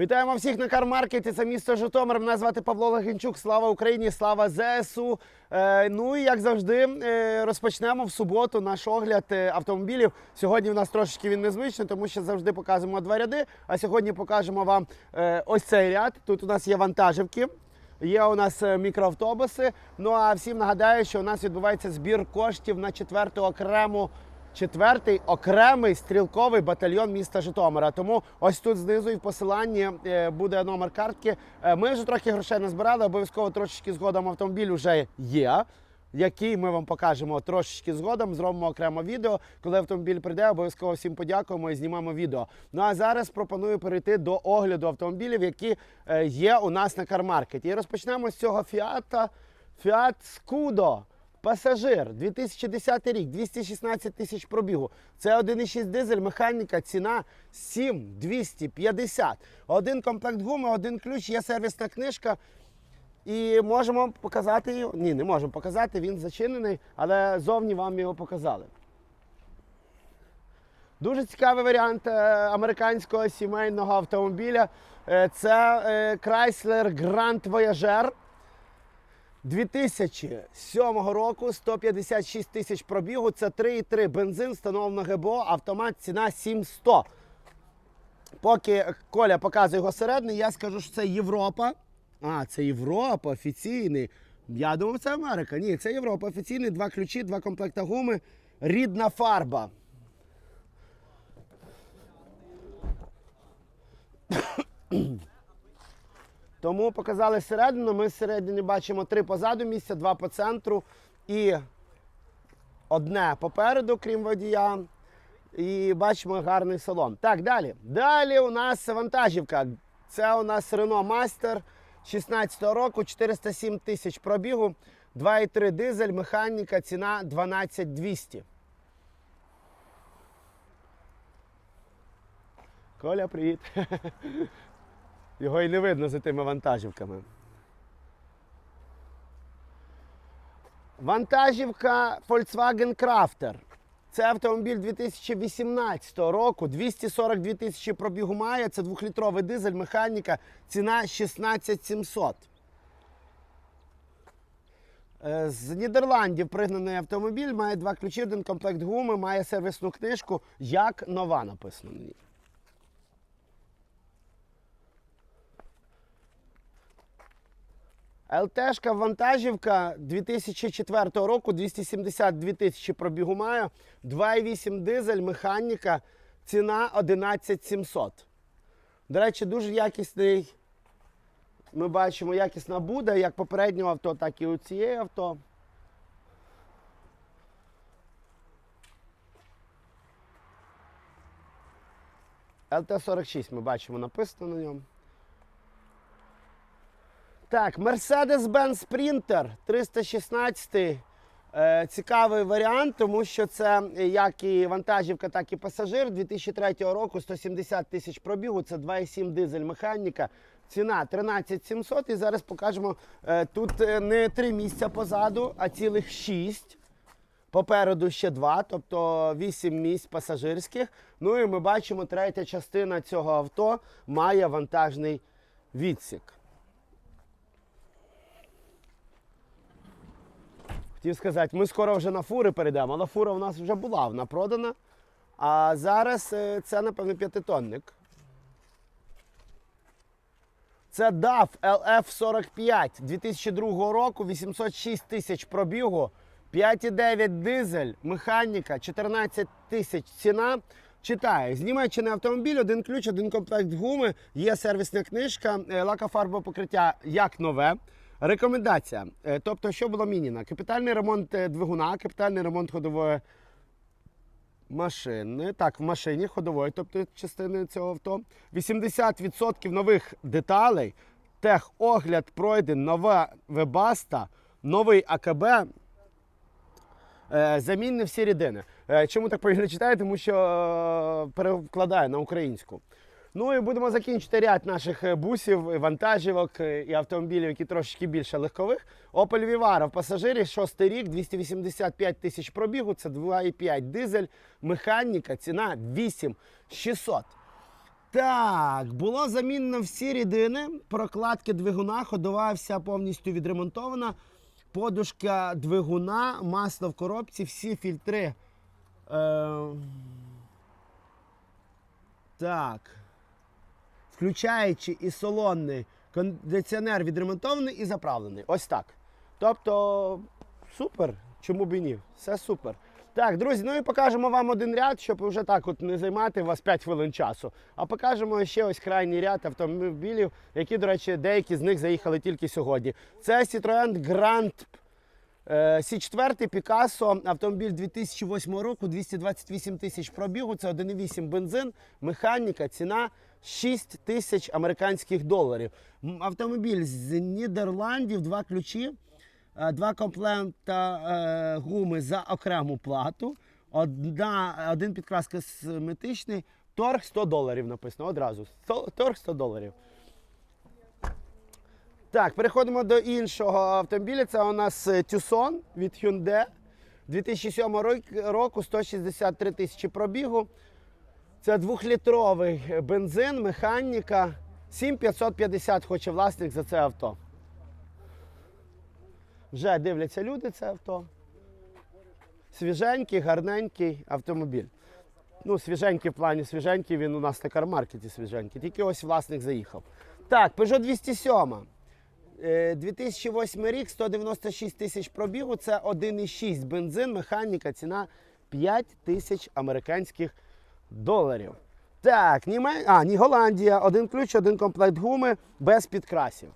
Вітаємо всіх на кармаркеті. Це місто Житомир. Мене звати Павло Легенчук. Слава Україні, слава ЗСУ. Е, ну і як завжди, е, розпочнемо в суботу наш огляд е, автомобілів. Сьогодні в нас трошечки він незвичний, тому що завжди показуємо два ряди. А сьогодні покажемо вам е, ось цей ряд. Тут у нас є вантажівки. Є у нас е, мікроавтобуси. Ну а всім нагадаю, що у нас відбувається збір коштів на четверту окрему. Четвертий окремий стрілковий батальйон міста Житомира. Тому ось тут знизу і в посиланні е, буде номер картки. Е, Ми вже трохи грошей не збирали, обов'язково трошечки згодом автомобіль вже є. Який ми вам покажемо трошечки згодом, зробимо окремо відео. Коли автомобіль прийде, обов'язково всім подякуємо і знімемо відео. Ну а зараз пропоную перейти до огляду автомобілів, які е, є у нас на кармаркеті. І розпочнемо з цього фіата Fiat Scudo. Пасажир 2010 рік, 216 тисяч пробігу. Це 1,6 дизель, механіка, ціна 7250. Один комплект гуми, один ключ, є сервісна книжка. І можемо показати його. Ні, не можемо показати, він зачинений, але зовні вам його показали. Дуже цікавий варіант е, американського сімейного автомобіля. Е, Це е, Chrysler Grand Voyager 2007 року, 156 тисяч пробігу. Це 3,3 бензин, встановлено ГБО, автомат, ціна 7100. Поки Коля показує його середній, я скажу, що це Європа. А, це Європа офіційний. Я думав, це Америка. Ні, це Європа офіційний, два ключі, два комплекта гуми, рідна фарба. Тому показали середину. Ми всередині бачимо три позаду місця, два по центру і одне попереду, крім водія. І бачимо гарний салон. Так, далі. Далі у нас вантажівка. Це у нас Renault Master 16 року, 407 тисяч пробігу, 2,3 дизель, механіка, ціна 12200. Коля, привіт. Його і не видно за тими вантажівками. Вантажівка Volkswagen Crafter. Це автомобіль 2018 року, 242 тисячі пробігу має. Це двохлітровий дизель, механіка, ціна 16700. Е, З Нідерландів пригнаний автомобіль, має два ключі, один комплект гуми, має сервісну книжку, як нова написано на ній. ЛТшка вантажівка 2004 року, 272 тисячі пробігу має, 2,8 дизель, механіка, ціна 11700. До речі, дуже якісний. Ми бачимо, якісна буде, як попереднього авто, так і у цієї авто. ЛТ-46 ми бачимо написано на ньому. Так, Mercedes-Benz Sprinter 316. Е, цікавий варіант, тому що це як і вантажівка, так і пасажир 2003 року 170 тисяч пробігу. Це 2,7 дизель механіка. Ціна 13 700. І зараз покажемо е, тут е, не три місця позаду, а цілих 6. Попереду ще два, тобто 8 місць пасажирських. Ну і ми бачимо, третя частина цього авто має вантажний відсік. Хотів сказати, ми скоро вже на фури перейдемо, але фура у нас вже була, вона продана. А зараз е, це, напевно, п'ятитонник. Це DAF LF45 2002 року, 806 тисяч пробігу, 5,9 дизель, механіка, 14 тисяч ціна. Читаю, з Німеччини автомобіль, один ключ, один комплект гуми, є сервісна книжка, е, лакофарбове покриття як нове. Рекомендація. Е, Тобто, що було мініна? Капітальний ремонт е, двигуна, капітальний ремонт ходової машини. Так, в машині ходової, тобто частини цього авто. 80% нових деталей. Техогляд пройден, нова вебаста, новий АКБ. Е, Замінні всі рідини. Чому так повільно читаю? Тому що перекладаю на українську. Ну і будемо закінчити ряд наших е, бусів, і вантажівок е, і автомобілів, які трошечки більше легкових. Opel Vivaro в пасажирі, шостий рік, 285 тисяч пробігу, це 2,5 дизель, механіка, ціна 8600. Так, було замінено всі рідини, прокладки двигуна, ходова вся повністю відремонтована. Подушка двигуна, масло в коробці, всі фільтри. Е, так. Включаючи і салонний кондиціонер відремонтований і заправлений. Ось так. Тобто, супер. Чому б і ні? Все супер. Так, друзі, ну і покажемо вам один ряд, щоб вже так от не займати вас 5 хвилин часу. А покажемо ще ось крайній ряд автомобілів, які, до речі, деякі з них заїхали тільки сьогодні. Це Citroën Grand Сі 4 Picasso, автомобіль 2008 року, 228 тисяч пробігу, це 1,8 бензин, механіка, ціна 6 тисяч американських доларів. Автомобіль з Нідерландів, два ключі, е, два комплекта е, гуми за окрему плату, одна, один підкрас косметичний, торг 100 доларів написано одразу. Торг 100 доларів. Так, переходимо до іншого автомобіля. Це у нас е, Tucson від Hyundai. 2007 рок- року 163 тисячі пробігу. Це двохлітровий бензин, механіка. 7550 хоче власник за це авто. Вже дивляться люди це авто. Свіженький, гарненький автомобіль. Ну, свіженький в плані свіженький, він у нас на кармаркеті свіженький. Тільки ось власник заїхав. Так, Peugeot 207. Е, 2008 рік, 196 тисяч пробігу. Це 1,6 бензин, механіка, ціна 5 тисяч американських доларів. Так, Німе... а, ні, Голландія. Один ключ, один комплект гуми без підкрасів.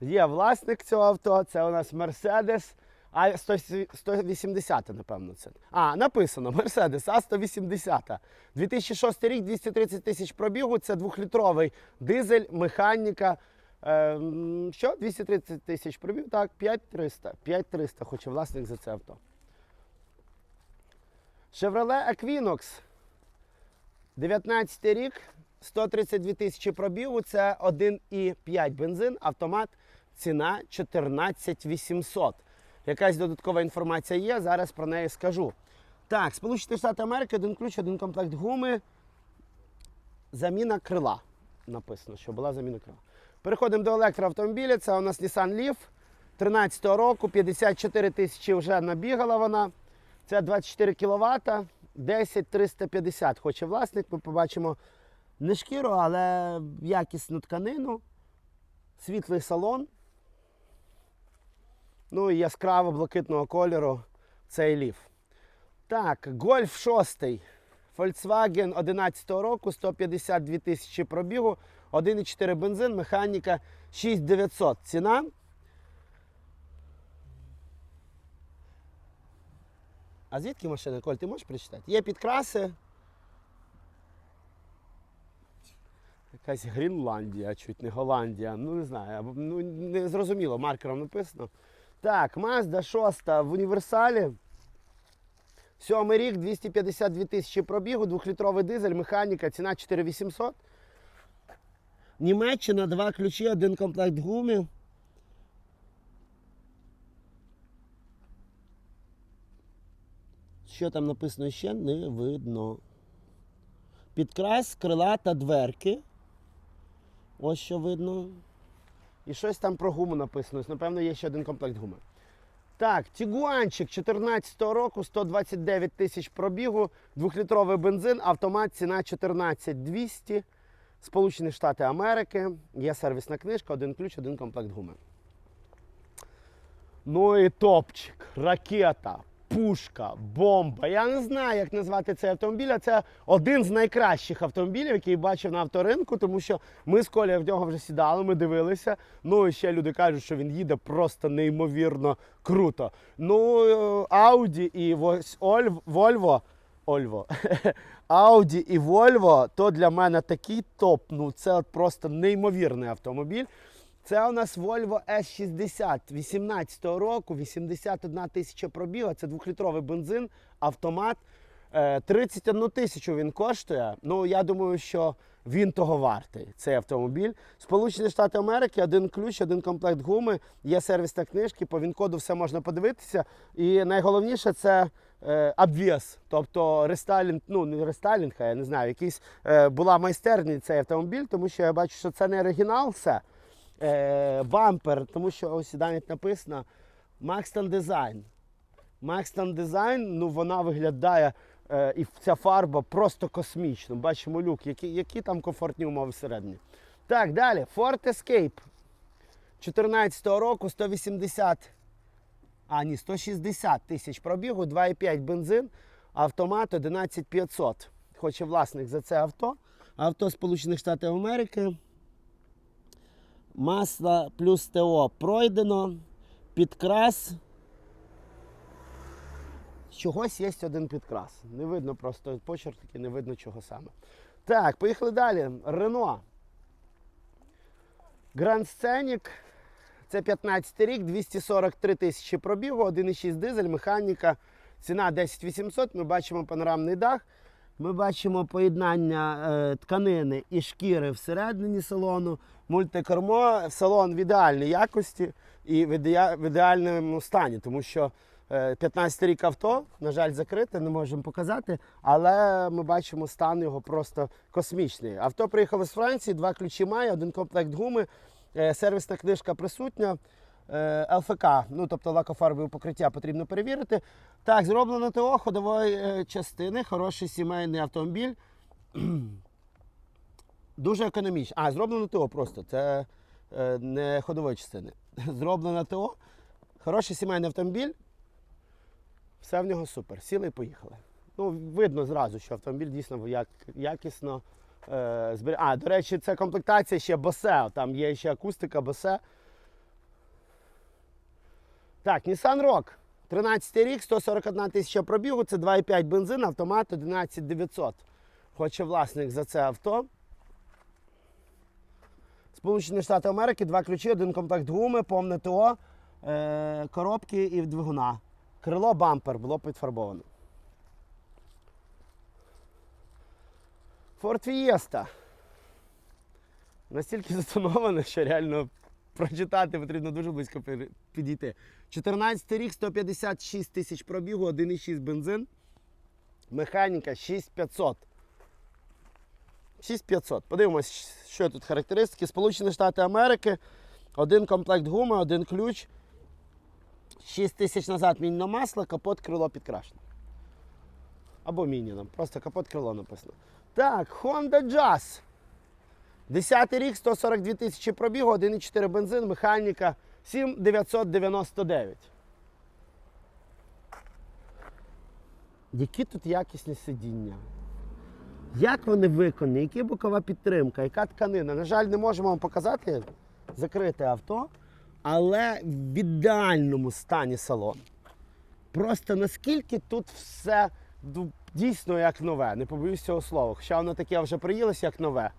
Є власник цього авто, це у нас Mercedes а 180, напевно, це. А, написано Mercedes А180. 2006 рік, 230 тисяч пробігу. Це двохлітровий дизель, механіка. Е, що? 230 тисяч пробігу? Так, 5300. 5300 хоче власник за це авто. Chevrolet Equinox. 19 рік, 132 тисячі пробігу. Це 1,5 бензин, автомат. Ціна 14 800. Якась додаткова інформація є, зараз про неї скажу. Так, Сполучені Штати Америки, один ключ, один комплект гуми. Заміна крила. Написано, що була заміна крила. Переходимо до електроавтомобіля. Це у нас Nissan Leaf 13-го року, 54 тисячі вже набігала вона. Це 24 кВт, 10 350 хоче власник. Ми побачимо не шкіру, але якісну тканину, світлий салон. Ну і яскраво блакитного кольору цей ліф. Так, Golf 6. Volkswagen 11 року, 152 тисячі пробігу, 1,4 бензин, механіка 6900. Ціна. А звідки машина, Коль, ти можеш прочитати? Є підкраси. Якась Грінландія, чуть не Голландія. Ну не знаю, ну не зрозуміло, маркером написано. Так, Mazda 6 в універсалі. Сьомий рік, 252 тисячі пробігу, двохлітровий дизель, механіка, ціна 4800. Німеччина, два ключі, один комплект гумів. Що там написано ще, не видно. Підкрас, крила та дверки. Ось що видно. І щось там про гуму написано. Напевно, є ще один комплект гуми. Так, Тігуанчик 14 року, 129 тисяч пробігу, двохлітровий бензин, автомат, ціна 14 200. Сполучені Штати Америки. Є сервісна книжка, один ключ, один комплект гуми. Ну і топчик, ракета, пушка, бомба. Я не знаю, як назвати цей автомобіль. Це один з найкращих автомобілів, який бачив на авторинку, тому що ми з Колею в нього вже сідали, ми дивилися. Ну і ще люди кажуть, що він їде просто неймовірно круто. Ну, Audi і ось Ольв- Volvo. Ольво. Audi і Volvo то для мене такий топ. Ну це просто неймовірний автомобіль. Це у нас Volvo S60 18 року, 81 тисяча пробіга. Це двохлітровий бензин, автомат. Е, 31 тисячу він коштує. Ну, я думаю, що він того вартий, цей автомобіль. Сполучені Штати Америки, один ключ, один комплект гуми, є сервісна книжки, по він-коду все можна подивитися. І найголовніше це е, обвіз, тобто рестайлінг, ну не рестайлінг, а я не знаю, якийсь е, була майстерня цей автомобіль, тому що я бачу, що це не оригінал все. Е, бампер, тому що ось навіть написано Maxton Design. Maxton Design, ну вона виглядає, е, і ця фарба просто космічно. Бачимо люк, які, які там комфортні умови всередині. Так, далі. Ford Escape 14 року 180, а ні, 160 тисяч пробігу, 2,5 бензин, автомат 11500. Хоче власник за це авто. Авто Сполучених Штатів Америки. Масло плюс ТО пройдено. Підкрас. Чогось є один підкрас. Не видно просто почерк, такий, не видно чого саме. Так, поїхали далі. Рено. Grand Scenic. Це 15 рік, 243 тисячі пробігу, 1,6 дизель, механіка. Ціна 10 800. Ми бачимо панорамний дах. Ми бачимо поєднання е, тканини і шкіри всередині салону, мультикермо, салон в ідеальній якості і в, в ідеальному стані, тому що е, 15 рік авто, на жаль, закрите, не можемо показати, але ми бачимо стан його просто космічний. Авто приїхало з Франції, два ключі має, один комплект гуми, е, сервісна книжка присутня. Е, ЛФК, ну тобто лакофарбове покриття потрібно перевірити. Так, зроблено ТО ходової е, частини, хороший сімейний автомобіль. Дуже економічно. А, зроблено ТО просто. Це е, не ходової частини. Зроблено ТО. Хороший сімейний автомобіль. Все в нього супер. Сіли і поїхали. Ну, видно зразу, що автомобіль дійсно як, якісно е, зберіг. А, до речі, це комплектація ще Bose. Там є ще акустика Bose. Так, Nissan Rogue. 13 рік, 141 тисяча пробігу, це 2,5 бензин, автомат 11900. Хоче власник за це авто. Сполучені Штати Америки, два ключі, один комплект гуми, повне ТО, е, коробки і двигуна. Крило бампер було підфарбовано. Ford Fiesta. Настільки затоноване, що реально прочитати потрібно дуже близько підійти. 14 рік, 156 тисяч пробігу, 1,6 бензин. Механіка 6500. 6500. Подивимось, що тут характеристики. Сполучені Штати Америки. Один комплект гуми, один ключ. 6 тисяч назад мінно масло, капот крило підкрашено. Або мініном. Просто капот крило написано. Так, Honda Jazz. 10 рік, 142 тисячі пробігу, 1,4 бензин, механіка 7999. Які тут якісні сидіння? Як вони виконані, яка бокова підтримка, яка тканина? На жаль, не можемо вам показати закрите авто, але в ідеальному стані салон. Просто наскільки тут все дійсно як нове, не побоюсь цього слова. Хоча воно таке вже приїлося як нове.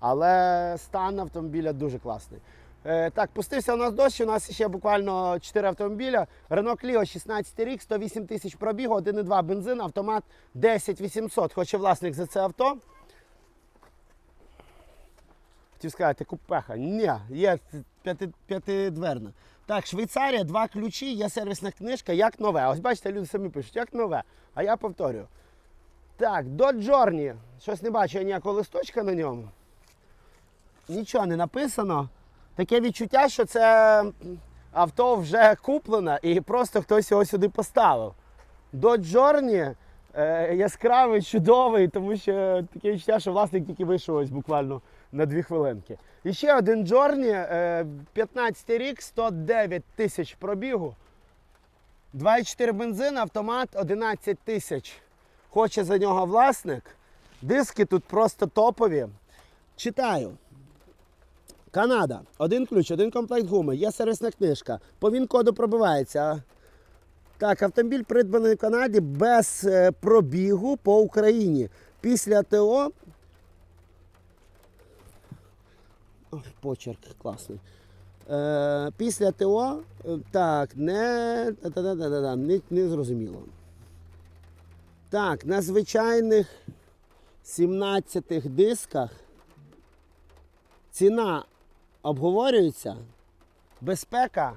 Але стан автомобіля дуже класний. Е, так, пустився у нас дощ, у нас ще буквально 4 автомобіля. Renault Clio 16 рік, 108 тисяч пробігу, 1,2 бензин, автомат 10 800. Хоче власник за це авто. Хотів сказати, купеха. Ні, є п'яти, п'ятидверна. Так, Швейцарія, два ключі, є сервісна книжка, як нове. Ось бачите, люди самі пишуть, як нове. А я повторюю. Так, до Джорні. Щось не бачу я ніякого листочка на ньому. Нічого не написано. Таке відчуття, що це авто вже куплене і просто хтось його сюди поставив. До Джорні е, яскравий, чудовий, тому що таке відчуття, що власник тільки вийшов ось буквально на дві хвилинки. І ще один Джорні, е, 15 рік, 109 тисяч пробігу. 2,4 бензин, автомат 11 тисяч. Хоче за нього власник. Диски тут просто топові. Читаю. Канада. Один ключ, один комплект гуми, є сервісна книжка. По він-коду пробивається. Так, автомобіль придбаний в Канаді без е, пробігу по Україні. Після ТО. Ох, почерк класний. Е, після ТО, е, так, не, не, не зрозуміло. Так, на звичайних 17 дисках ціна обговорюється, безпека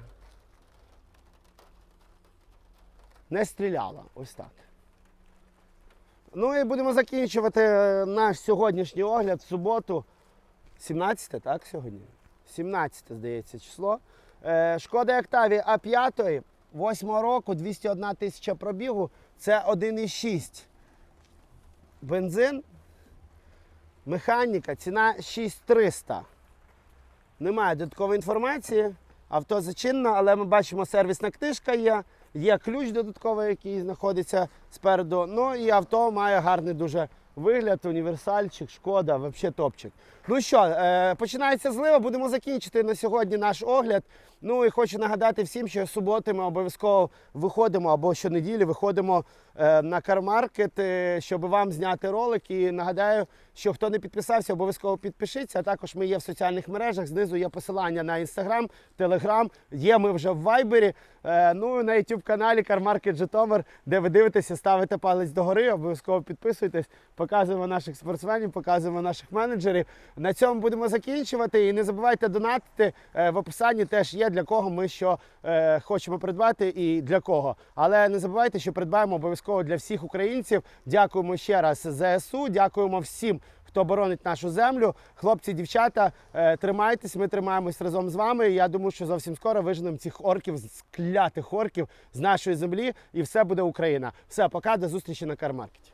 не стріляла. Ось так. Ну і будемо закінчувати е, наш сьогоднішній огляд в суботу. 17, так, сьогодні? 17, здається, число. Е, Шкода Октаві А5 8 року, 201 тисяча пробігу. Це 1,6. Бензин. Механіка, ціна 6300. Немає додаткової інформації. Авто зачинено, але ми бачимо, сервісна книжка є. Є ключ додатковий, який знаходиться спереду. Ну і авто має гарний дуже вигляд, універсальчик, шкода, взагалі топчик. Ну що, е, починається злива, будемо закінчити на сьогодні наш огляд. Ну і хочу нагадати всім, що суботи ми обов'язково виходимо або щонеділі виходимо е, на кармаркет, е, щоб вам зняти ролик. І нагадаю, що хто не підписався, обов'язково підпишіться. А також ми є в соціальних мережах. Знизу є посилання на інстаграм, телеграм. Є ми вже в Вайбері. Е, ну і на youtube каналі Кармаркет Житомир, де ви дивитеся, ставите палець догори, обов'язково підписуйтесь, показуємо наших спортсменів, показуємо наших менеджерів. На цьому будемо закінчувати. І не забувайте донатити. Е, В описанні теж є для кого ми що е, хочемо придбати і для кого. Але не забувайте, що придбаємо обов'язково для всіх українців. Дякуємо ще раз ЗСУ. Дякуємо всім. Хто боронить нашу землю, хлопці, дівчата, е, тримайтесь, ми тримаємось разом з вами. І Я думаю, що зовсім скоро виженемо цих орків, склятих орків з нашої землі, і все буде Україна. Все, пока, до зустрічі на кармаркеті.